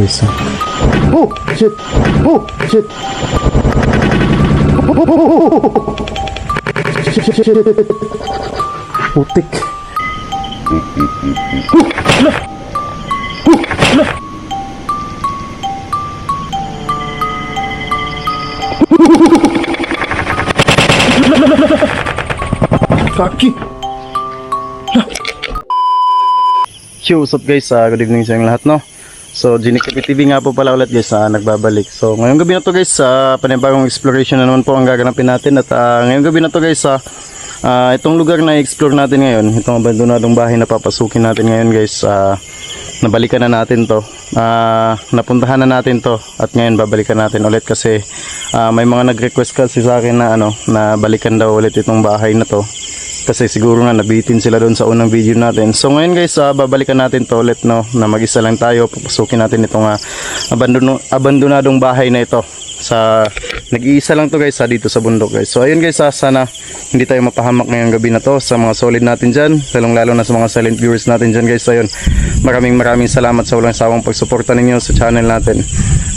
guys. Oh! Shit! Oh! Shit! Shit, shit, shit, shit. Putik. Kaki! Yo, what's up guys? Ah, good evening sa inyong lahat, no? So, Ginicapit TV nga po pala ulit guys, ah, nagbabalik. So, ngayong gabi na to guys, sa panibagong exploration na naman po ang gaganapin natin. At ah, ngayong gabi na to guys, ah, ah, itong lugar na i-explore natin ngayon, itong abandonadong bahay na papasukin natin ngayon guys, ah, nabalikan na natin to. Ah, napuntahan na natin to at ngayon babalikan natin ulit kasi ah, may mga nag-request kasi sa akin na ano, na balikan daw ulit itong bahay na to kasi siguro nga nabitin sila doon sa unang video natin. So ngayon guys, ah, babalikan natin to ulit no, na mag-isa lang tayo, papasukin natin itong uh, abandonadong bahay na ito. Sa nag-iisa lang to guys ha, dito sa bundok guys. So ayun guys, ah, sana hindi tayo mapahamak ngayong gabi na to sa mga solid natin dyan, lalong lalo na sa mga silent viewers natin dyan guys. Ayun, maraming maraming salamat sa walang sawang pagsuporta ninyo sa channel natin.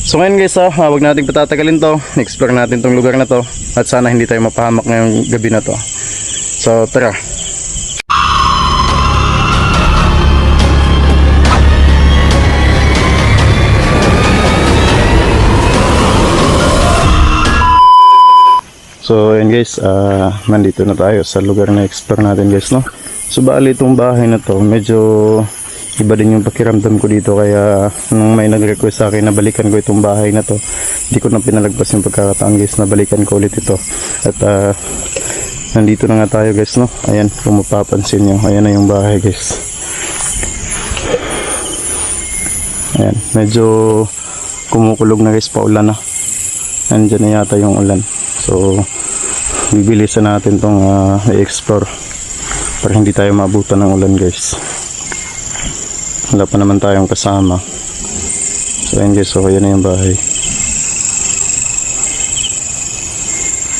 So ngayon guys, ah, ah, wag nating patatagalin to, explore natin tong lugar na to at sana hindi tayo mapahamak ngayong gabi na to. So tara. So ayun guys, ah, nandito na tayo sa lugar na explore natin guys no. So bali itong bahay na to, medyo iba din yung pakiramdam ko dito kaya nung may nag-request sa akin na balikan ko itong bahay na to, hindi ko na pinalagpas yung pagkakataon guys na balikan ko ulit ito. At ah, nandito na nga tayo guys no. Ayan, kung mapapansin nyo, ayan na yung bahay guys. Ayan, medyo kumukulog na guys, paulan na. Nandyan na yata yung ulan. So, bibilisan natin tong ah, i-explore para hindi tayo maabutan ng ulan guys. Wala pa naman tayong kasama. So, ayan guys, so ayan na yung bahay.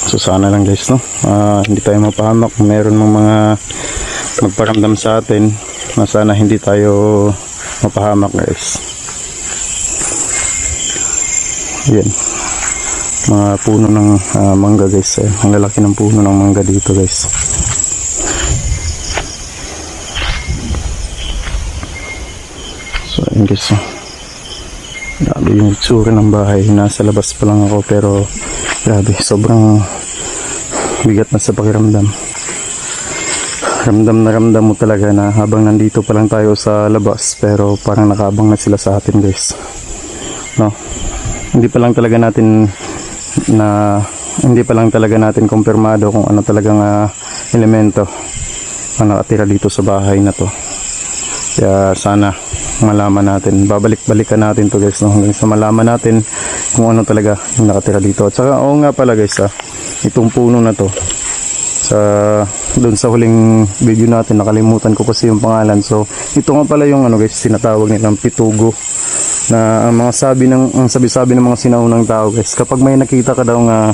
So, sana lang guys, no? Ah, hindi tayo mapahamak. Meron mong mga magparamdam sa atin na sana hindi tayo mapahamak guys. Yan mga puno ng ah, mangga guys eh. ang lalaki ng puno ng mangga dito guys so ayun guys oh. grabe yung itsura ng bahay nasa labas pa lang ako pero grabe sobrang bigat na sa pakiramdam. Ramdam na ramdam mo talaga na habang nandito pa lang tayo sa labas pero parang nakaabang na sila sa atin guys. No? Hindi pa lang talaga natin na hindi pa lang talaga natin kumpirmado kung ano talagang ah, elemento ang nakatira dito sa bahay na to. Kaya sana malaman natin. Babalik-balikan natin to guys no? hanggang sa malaman natin kung ano talaga yung nakatira dito. At saka oo nga pala guys ah, itong puno na to. Sa doon sa huling video natin nakalimutan ko kasi yung pangalan. So ito nga pala yung ano guys sinatawag nilang pitugo. Na ang mga sabi ng ang sabi-sabi ng mga sinaunang tao guys kapag may nakita ka daw nga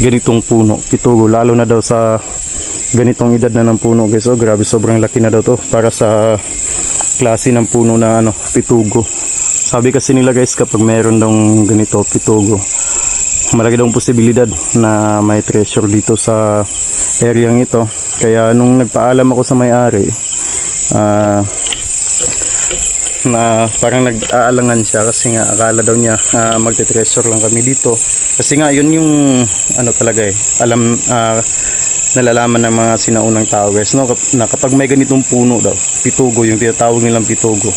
ganitong puno pitugo lalo na daw sa ganitong edad na ng puno guys oh grabe sobrang laki na daw to para sa klase ng puno na ano pitugo. Sabi kasi nila guys kapag meron daw ganito pitugo malaki daw posibilidad na may treasure dito sa area ito. Kaya nung nagpaalam ako sa may-ari ah na parang nag-aalangan siya kasi nga akala daw niya uh, magte-treasure lang kami dito. Kasi nga yun yung ano talaga eh alam ah, nalalaman ng mga sinaunang tao guys no? Na kapag may ganitong puno daw pitugo yung tinatawag nilang pitugo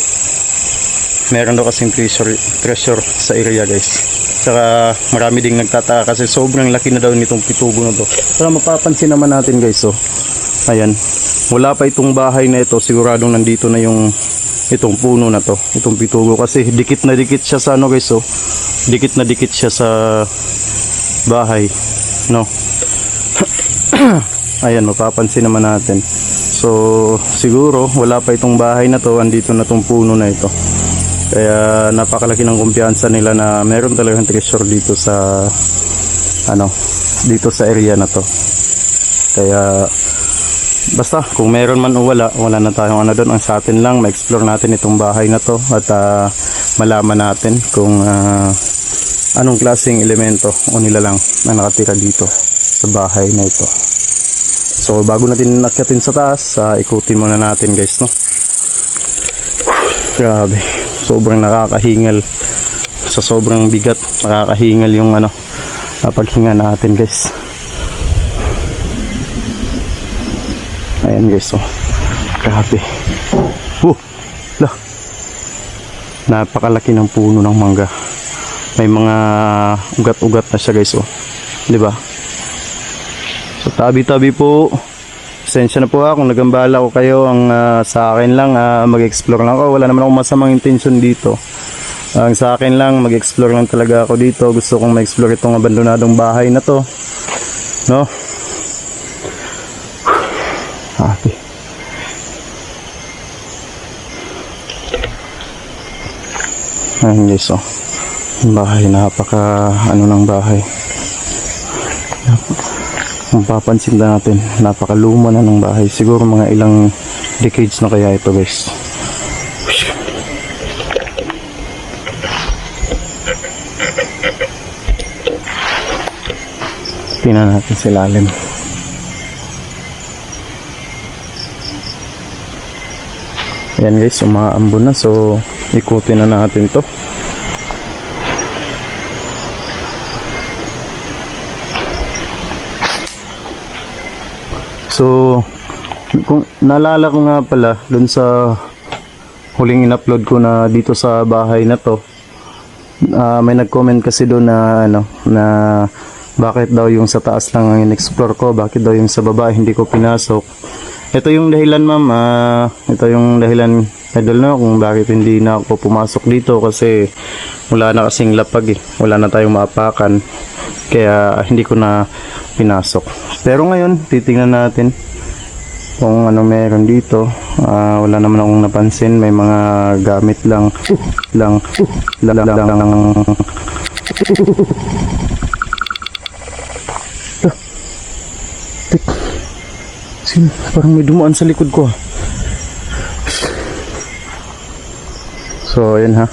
meron daw kasing treasure, treasure sa area guys saka marami ding nagtataka kasi sobrang laki na daw nitong pitugo na to. Saka mapapansin naman natin guys oh. Ayan. Wala pa itong bahay na ito. Siguradong nandito na yung itong puno na to itong pitugo kasi dikit na dikit siya sa ano guys oh. Dikit na dikit siya sa bahay no? Ayan mapapansin naman natin. So siguro wala pa itong bahay na to. Andito na tong puno na ito kaya napakalaki ng kumpiyansa nila na meron talagang treasure dito sa ano dito sa area na to kaya basta kung meron man o wala wala na tayong ano doon ang sa atin lang ma-explore natin itong bahay na to at ah, malaman natin kung ah, anong klaseng elemento o nilalang na nakatira dito sa bahay na ito. So bago natin nakyatin sa taas, ah, ikutin muna natin guys no. Grabe, sobrang nakakahingal sa sobrang bigat, nakakahingal yung ano, ah, paghinga natin guys. Ayan guys, oh. Grabe. Oh, lah. Napakalaki ng puno ng mangga. May mga ugat-ugat na siya guys, oh. 'Di ba? So tabi-tabi po. Pasensya na po ha kung nagambala ko kayo ang ah, sa akin lang ah, mag-explore lang ako. Wala naman akong masamang intention dito. Ang sa akin lang mag-explore lang talaga ako dito. Gusto kong ma-explore itong abandonadong bahay na to. No? Happy. Ayan guys oh. Bahay napaka ano ng bahay. Kung papansin na natin, napakaluma na ng bahay. Siguro mga ilang decades na kaya ito guys. Tingnan natin sa ilalim. Ayan guys, umaambo na. So, ikutin na natin to. So, kung naalala ko nga pala dun sa huling in-upload ko na dito sa bahay na to, ah, may nag-comment kasi doon na ano na bakit daw yung sa taas lang ang in-explore ko, bakit daw yung sa baba hindi ko pinasok. Ito yung dahilan ma'am, ah, ito yung dahilan idol na kung bakit hindi na ako pumasok dito kasi wala na kasing lapag eh, wala na tayong maapakan. Kaya hindi ko na pinasok. Pero ngayon, titingnan natin kung ano meron dito. Ah, wala naman akong napansin. May mga gamit lang. lang. lang. lang. lang. Tik. Sino? Parang may dumaan sa likod ko ah. So, ayan ha.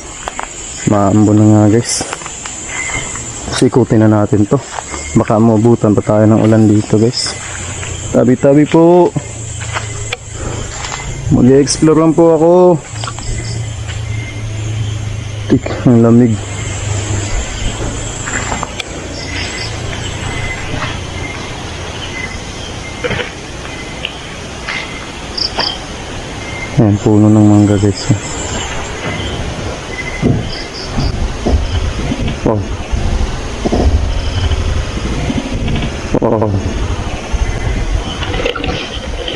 Maambo na nga guys. Sikutin na natin to. Baka mabutan pa tayo ng ulan dito guys. Tabi-tabi po. Mag-explore po ako. Tik, ang lamig. Ayan, puno ng mangga guys.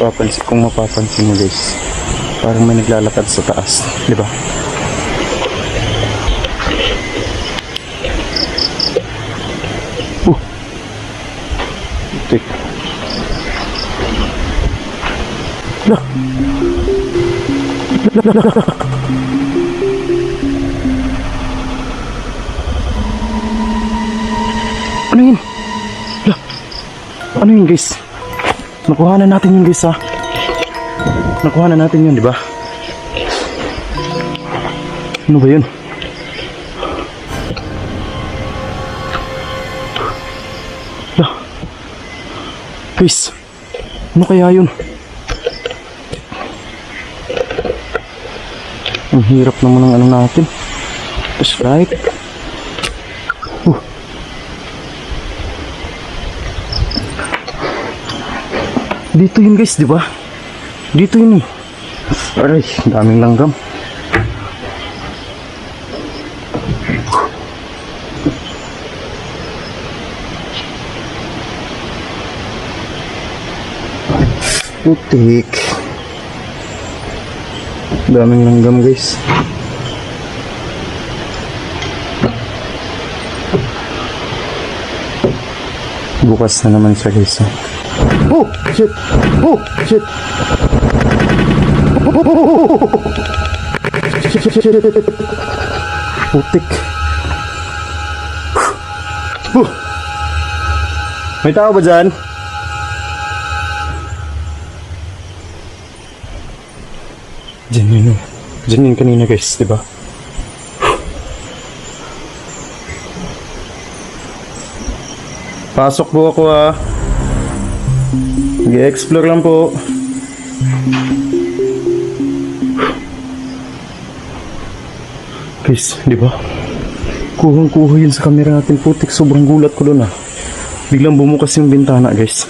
Papansin, kung mapapansin mo guys, parang may naglalakad sa taas, di ba? Uh. Tik. Lah, lah, lah, lah. Ano yun? Ano yun guys? Nakuha na natin yun guys ha. Nakuha na natin yun di ba? Ano ba yun? Lah. Guys. Ano kaya yun? Ang hirap naman ng ano natin. That's right. Dito yun guys, di ba? Dito yun eh. Aray, daming langgam. Putik. Daming langgam guys. Bukas na naman siya guys. ah. Oh, shit. Oh, shit. Putik. Uh. May tao ba dyan? Diyan yun. Eh. Diyan yun kanina guys, di ba? Pasok po ako ah. Nag-explore lang po. Guys, di ba? Kuhang-kuha yun sa camera natin. Putik, sobrang gulat ko doon ah. Biglang bumukas yung bintana, guys.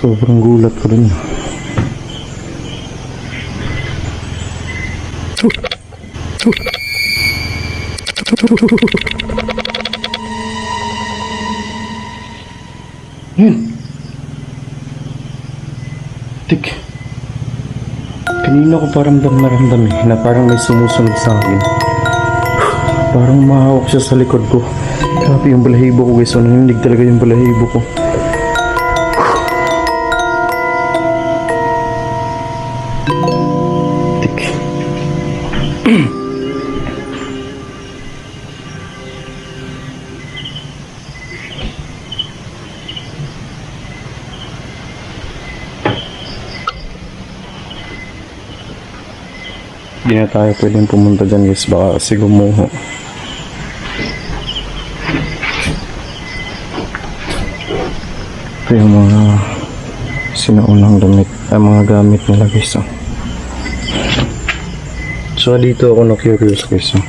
Sobrang gulat ko rin. Yun. Tik. Kanina ko parang dam naramdam eh, na parang may sumusunod sa akin. Parang mahawak siya sa likod ko. Grabe yung balahibo ko guys, nangindig talaga yung balahibo ko. Hindi na tayo pwedeng pumunta dyan guys, baka kasi gumuho. Ito yung mga sinaunang damit, ay mga gamit nila guys. Oh. So dito ako na curious guys. Oh.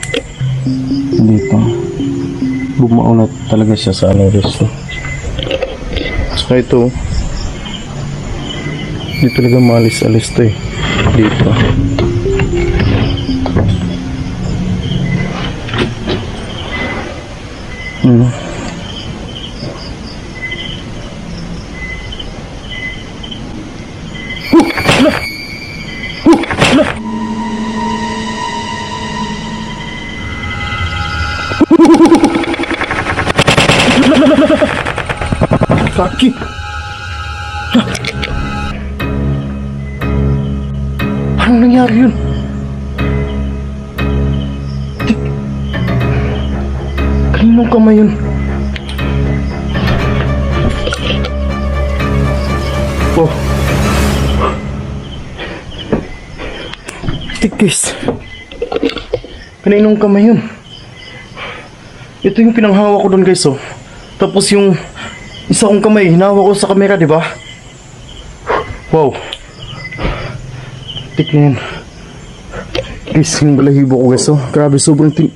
Dito. Bumao na talaga siya sa ano guys. Oh. So ito. Dito talaga maalis-alis to eh. Dito. Kaki. Oh. Tikis. Kaninong kamay yun? Ito yung pinanghawa ko doon guys oh. Tapos yung isa kong kamay, hinawa ko sa kamera, di ba? Wow. Tik na yan. Guys, yung balahibo ko guys, oh. Grabe, sobrang tin...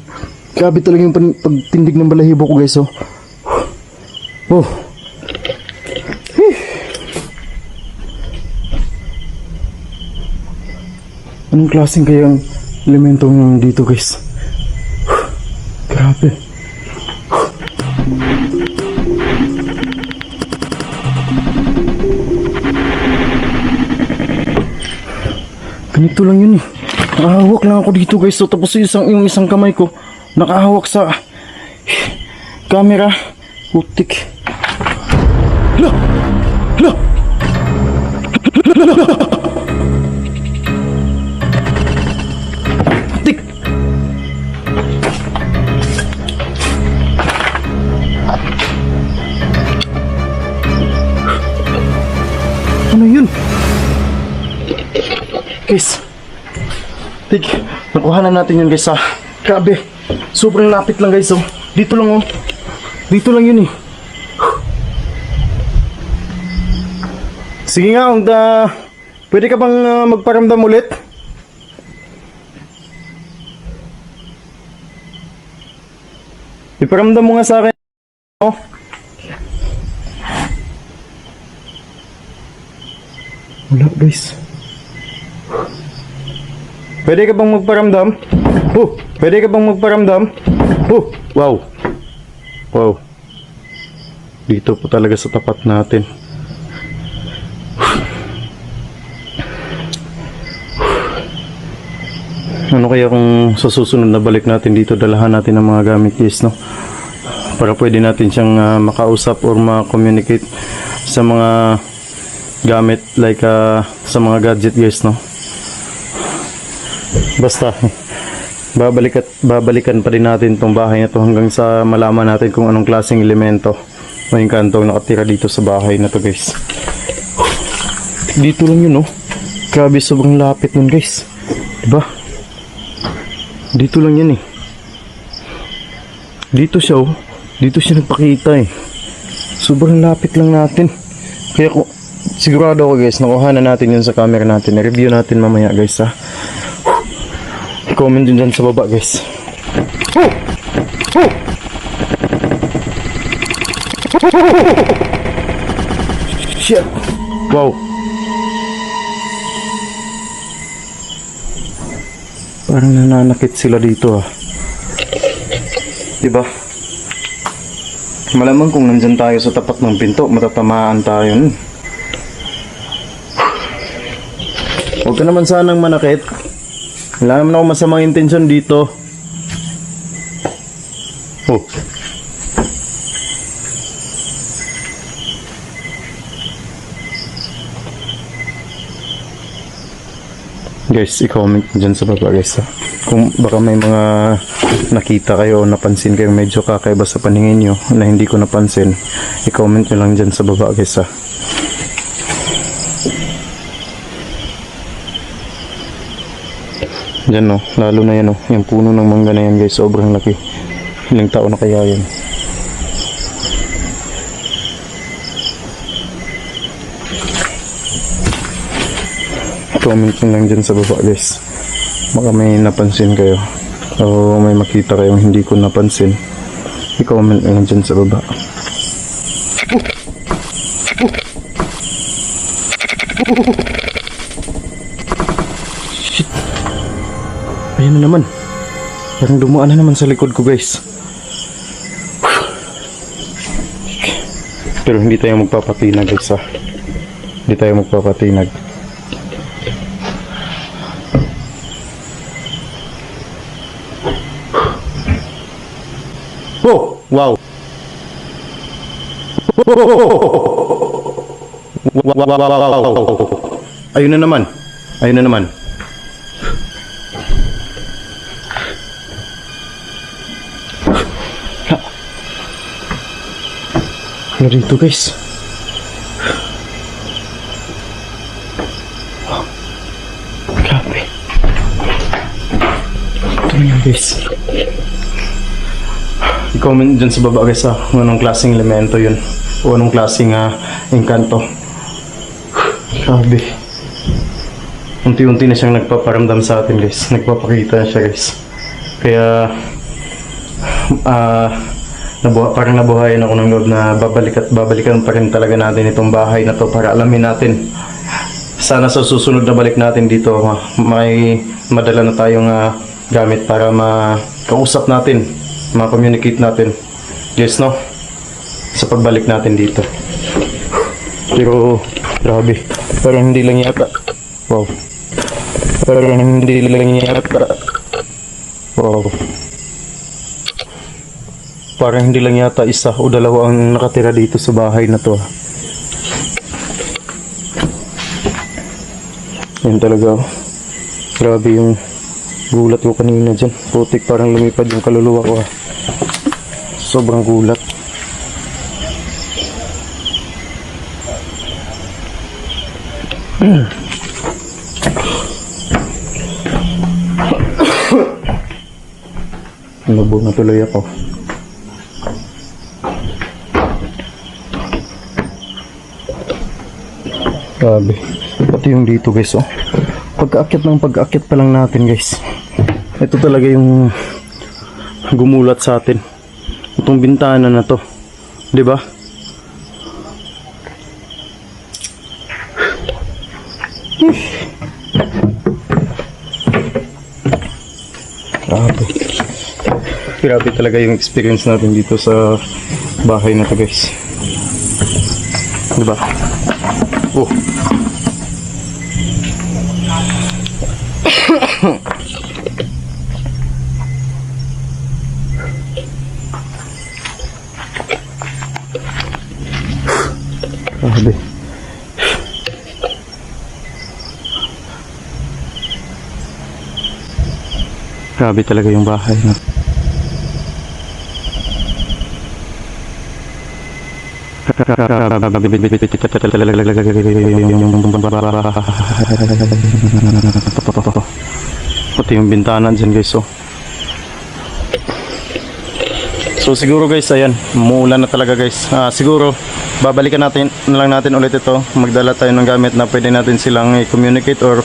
Grabe talaga yung pagtindig ng balahibo ko guys, oh. Wow. Anong klaseng kayang elemento yung dito guys? Grabe. Ganito lang yun eh. Nakahawak lang ako dito guys. So, tapos isang, yung isang kamay ko, nakahawak sa camera. Putik. Hala! Hala! Putik! Guys, Tig, nakuha na natin yun guys ha. Grabe, sobrang lapit lang guys oh. Dito lang oh. Dito lang yun eh. Sige nga, kung da, pwede ka bang ah, magparamdam ulit? Iparamdam mo nga sa akin. Oh. Wala guys. Pwede ka bang magparamdam? Oh, pwede ka bang magparamdam? Oh, wow. Wow. Dito po talaga sa tapat natin. Ano kaya kung sa susunod na balik natin dito, dalahan natin ang mga gamit guys, no? Para pwede natin siyang ah, makausap or ma-communicate sa mga gamit like ah, sa mga gadget guys, no? Basta, babalik at babalikan pa din natin tong bahay na to hanggang sa malaman natin kung anong klaseng elemento o yung kantong nakatira dito sa bahay na to guys. Dito lang yun, no? Grabe, sobrang lapit nun guys. Diba? Dito lang yan eh. Dito siya oh. Dito siya nagpakita eh. Sobrang lapit lang natin. Kaya ko, sigurado ako guys, nakuha na natin yun sa camera natin. I-review natin mamaya guys ha. Comment din dyan sa baba guys. Shit! Wow! Parang nananakit sila dito ah. Diba? Malamang kung nandyan tayo sa tapat ng pinto, matatamaan tayo nun. Huwag ka naman sanang manakit. Wala naman ako masamang intensyon dito. Oh. Guys, i-comment dyan sa baba guys ha. Kung baka may mga nakita kayo o napansin kayo medyo kakaiba sa paningin nyo na hindi ko napansin, i-comment nyo lang dyan sa baba guys ha. Dyan no, lalo na yan no, yung puno ng mangga na yan guys, sobrang laki. Ilang taon na kaya yan. comment lang dyan sa baba guys baka may napansin kayo o may makita kayong hindi ko napansin i-comment lang dyan sa baba Shit. Ayun na naman parang dumaan na naman sa likod ko guys pero hindi tayo magpapatinag guys ha hindi tayo magpapatinag Oh, wow. Wow. Ayun na naman. Ayun na naman. Ano dito guys? Grabe. Ito guys. I-comment dyan sa baba guys ha, kung anong klaseng elemento yun. O anong klaseng uh, engkanto. Grabe. Unti-unti na siyang nagpaparamdam sa atin guys. Nagpapakita na siya guys. Kaya, ah, nabuha, parang nabuhayan ako ng loob na babalik at babalikan pa rin talaga natin itong bahay na to para alamin natin. Sana sa susunod na balik natin dito, ma- may madala na tayong ah, gamit para makausap natin ma-communicate natin. Yes, no? Sa pagbalik natin dito. Pero, grabe. Parang hindi lang yata. Wow. Parang hindi lang yata. Wow. Parang hindi lang yata isa o dalawa ang nakatira dito sa bahay na to. ah. Yan talaga. oh. Grabe yung gulat ko kanina dyan. Putik parang lumipad yung kaluluwa ko. ah. Sobrang gulat. Labo na tuloy ako. Grabe. Pati yung dito guys oh. Pagkaakyat ng pagkaakyat pa lang natin guys. Ito talaga yung gumulat sa atin. Itong bintana na to. 'Di ba? Grabe. Grabe talaga yung experience natin dito sa bahay na to guys. Diba? Oh. Grabe. Grabe talaga yung bahay na. Pati yung bintana dyan guys oh. So siguro guys, ayan, muulan na talaga guys. Ah, siguro babalikan natin na lang natin ulit ito. Magdala tayo ng gamit na pwede natin silang i-communicate or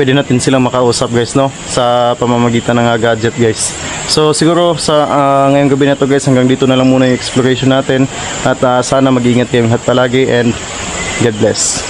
pwede natin silang makausap guys, no? Sa pamamagitan ng gadget guys. So siguro sa ah, ngayong gabi na to guys, hanggang dito na lang muna yung exploration natin at ah, sana mag-ingat kayo lahat palagi and God bless.